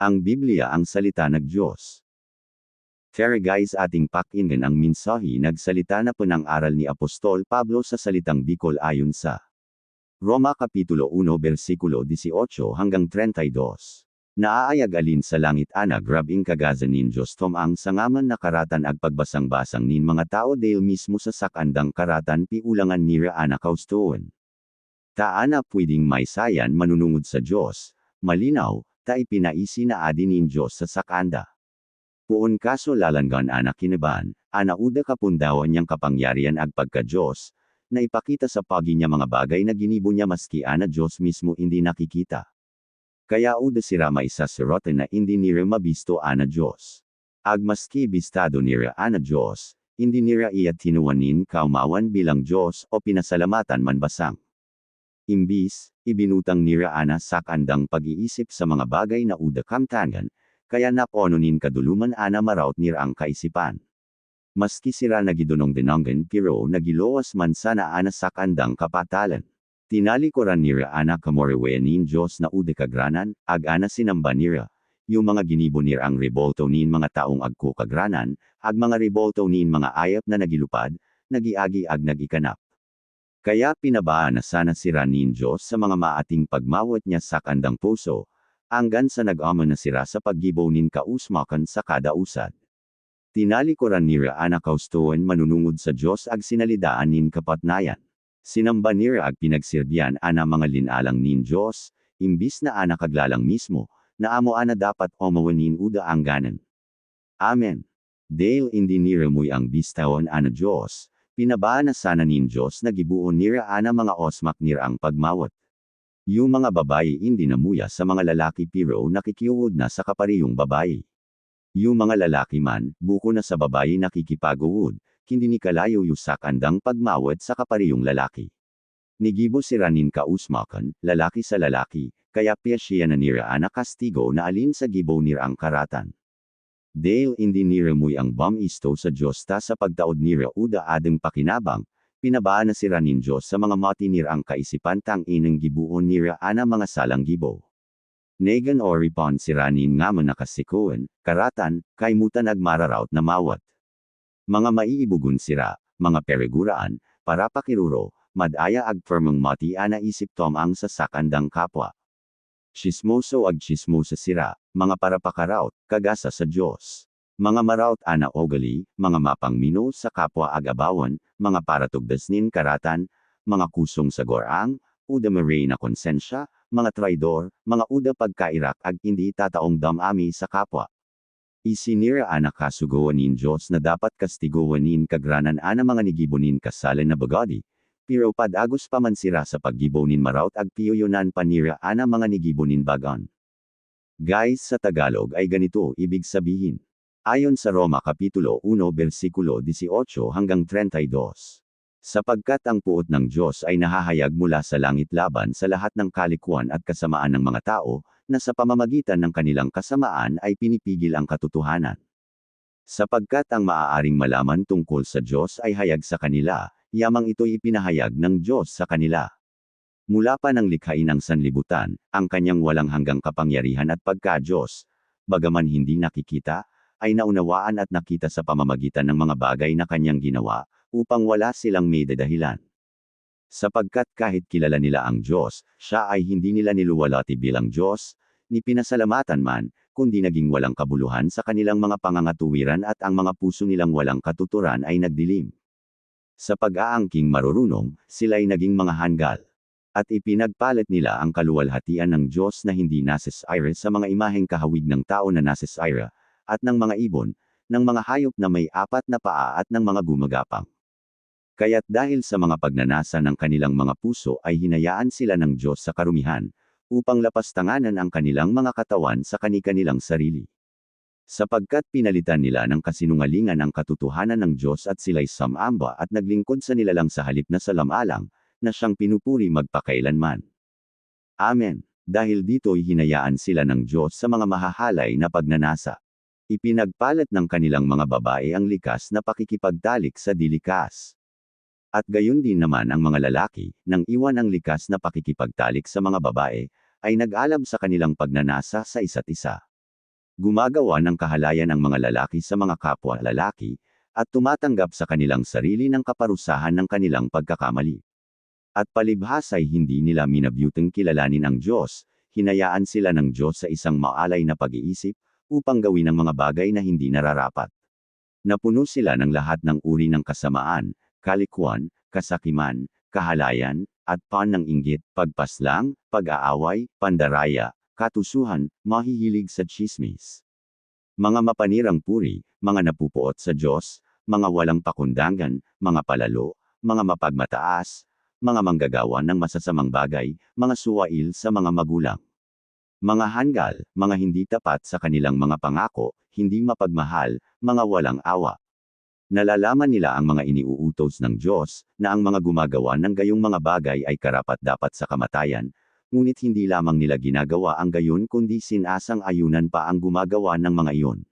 Ang Biblia ang salita ng Diyos. Tara guys ating pakinggan ang minsahi nagsalita na po ng aral ni Apostol Pablo sa salitang Bicol ayon sa Roma Kapitulo 1 versikulo 18 hanggang 32. Naaayag alin sa langit ana grabing kagazan nin Diyos ang sangaman na karatan ag pagbasang-basang nin mga tao dahil mismo sa sakandang karatan piulangan nira ana kaustuon. Taana pwedeng may sayan manunungod sa Diyos, malinaw, na adinin Diyos sa sakanda. Puon kaso lalanggan anak kinaban, ana uda kapundawan niyang kapangyarihan ag pagka Diyos, na ipakita sa pagi niya mga bagay na ginibo niya maski ana Diyos mismo hindi nakikita. Kaya uda sira maisa sirote na hindi nira mabisto ana Diyos. Ag maski bistado nira ana Diyos, hindi nira iya tinuwanin kaumawan bilang Diyos o pinasalamatan man basang. Imbis, ibinutang ni Raana sa kandang pag-iisip sa mga bagay na uda kamtangan, kaya napononin kaduluman ana maraut ni ang kaisipan. Maski sira nagidunong dinonggan pero nagiloas man sana ana sa kandang kapatalan. Tinali ko ran nira ana kamorewenin Diyos na ude kagranan, ag ana sinamba nira. Yung mga ginibo nira ang rebolto nin mga taong agko kagranan, ag mga rebolto nin mga ayap na nagilupad, nagiagi ag nagikanap. Kaya pinabaan na sana si Ranin Diyos sa mga maating pagmawat niya sa kandang puso, hanggan sa nag-ama na sira sa paggibaw nin kausmakan sa kada usad. Tinali ko ran nira anak kaustuan manunungod sa Diyos ag sinalidaan nin kapatnayan. Sinamba nira ag pinagsirbyan ana mga linalang nin Diyos, imbis na ana kaglalang mismo, na amo ana dapat omawanin uda ang ganan. Amen. Dale indi nira muy ang bistawan ana Diyos, pinabaan na sana nin Diyos na gibuon nira ana mga osmak nira ang pagmawat. Yung mga babae hindi namuya sa mga lalaki pero nakikiuod na sa kaparihong babae. Yung mga lalaki man, buko na sa babae nakikipaguod, hindi ni kalayo yusak andang pagmawat sa kaparihong lalaki. Nigibo si Ranin kausmakan, lalaki sa lalaki, kaya piya siya na nira ana kastigo na alin sa gibo nira ang karatan. Dale hindi nira muy ang bam isto sa Diyos ta sa pagtaod nira uda adeng pakinabang, pinabaan na sira nin Diyos sa mga mati nira ang kaisipan tang inang gibuon nira ana mga salang gibo. Negan o ripon siranin nga man nakasikuan, karatan, kaimutan agmararaut na mawat. Mga maiibugun sira, mga periguraan, para pakiruro, madaya ag firmang mati ana isip tom ang sasakandang kapwa. Chismoso ag chismosa sira, mga parapakaraut, kagasa sa Diyos. Mga maraut ana ogali, mga mapangmino sa kapwa agabawan, mga paratugdas nin karatan, mga kusong sa gorang, uda maray na konsensya, mga traidor, mga uda pagkairak ag hindi tataong damami sa kapwa. Isinira ana kasugawan nin Diyos na dapat kastiguan nin kagranan ana mga nigibonin kasalan na bagadi, pero padagos pa man sira sa paggibonin maraut ag piyoyonan panira ana mga nigibonin bagan. Guys sa Tagalog ay ganito ibig sabihin. Ayon sa Roma Kapitulo 1 versikulo 18 hanggang 32. Sapagkat ang puot ng Diyos ay nahahayag mula sa langit laban sa lahat ng kalikuan at kasamaan ng mga tao, na sa pamamagitan ng kanilang kasamaan ay pinipigil ang katotohanan. Sapagkat ang maaaring malaman tungkol sa Diyos ay hayag sa kanila, yamang ito'y ipinahayag ng Diyos sa kanila. Mula pa ng likhain ng sanlibutan, ang kanyang walang hanggang kapangyarihan at pagka-Diyos, bagaman hindi nakikita, ay naunawaan at nakita sa pamamagitan ng mga bagay na kanyang ginawa, upang wala silang may dadahilan. Sapagkat kahit kilala nila ang Diyos, siya ay hindi nila niluwalati bilang Diyos, ni pinasalamatan man, kundi naging walang kabuluhan sa kanilang mga pangangatuwiran at ang mga puso nilang walang katuturan ay nagdilim. Sa pag-aangking marurunong, sila'y naging mga hanggal. At ipinagpalit nila ang kaluwalhatian ng Diyos na hindi nasisire sa mga imaheng kahawig ng tao na nasisire, at ng mga ibon, ng mga hayop na may apat na paa at ng mga gumagapang. Kaya't dahil sa mga pagnanasa ng kanilang mga puso ay hinayaan sila ng Diyos sa karumihan, upang lapastanganan ang kanilang mga katawan sa kani-kanilang sarili. Sapagkat pinalitan nila ng kasinungalingan ang katotohanan ng Diyos at sila'y samamba at naglingkod sa nilalang sa halip na salamalang, na siyang pinupuri magpakailanman. Amen. Dahil dito'y hinayaan sila ng Diyos sa mga mahahalay na pagnanasa. Ipinagpalat ng kanilang mga babae ang likas na pakikipagtalik sa dilikas. At gayon din naman ang mga lalaki, nang iwan ang likas na pakikipagtalik sa mga babae, ay nag-alam sa kanilang pagnanasa sa isa't isa. Gumagawa ng kahalayan ang mga lalaki sa mga kapwa lalaki, at tumatanggap sa kanilang sarili ng kaparusahan ng kanilang pagkakamali. At palibhas ay hindi nila minabuteng kilalanin ang Diyos, hinayaan sila ng Diyos sa isang maalay na pag-iisip, upang gawin ang mga bagay na hindi nararapat. Napuno sila ng lahat ng uri ng kasamaan, kalikuan, kasakiman, kahalayan, at pan ng inggit, pagpaslang, pag-aaway, pandaraya, katusuhan, mahihilig sa chismis. Mga mapanirang puri, mga napupuot sa Diyos, mga walang pakundangan, mga palalo, mga mapagmataas, mga manggagawa ng masasamang bagay, mga suwail sa mga magulang. Mga hanggal, mga hindi tapat sa kanilang mga pangako, hindi mapagmahal, mga walang awa. Nalalaman nila ang mga iniuutos ng Diyos, na ang mga gumagawa ng gayong mga bagay ay karapat-dapat sa kamatayan, ngunit hindi lamang nila ginagawa ang gayon kundi sinasang ayunan pa ang gumagawa ng mga iyon.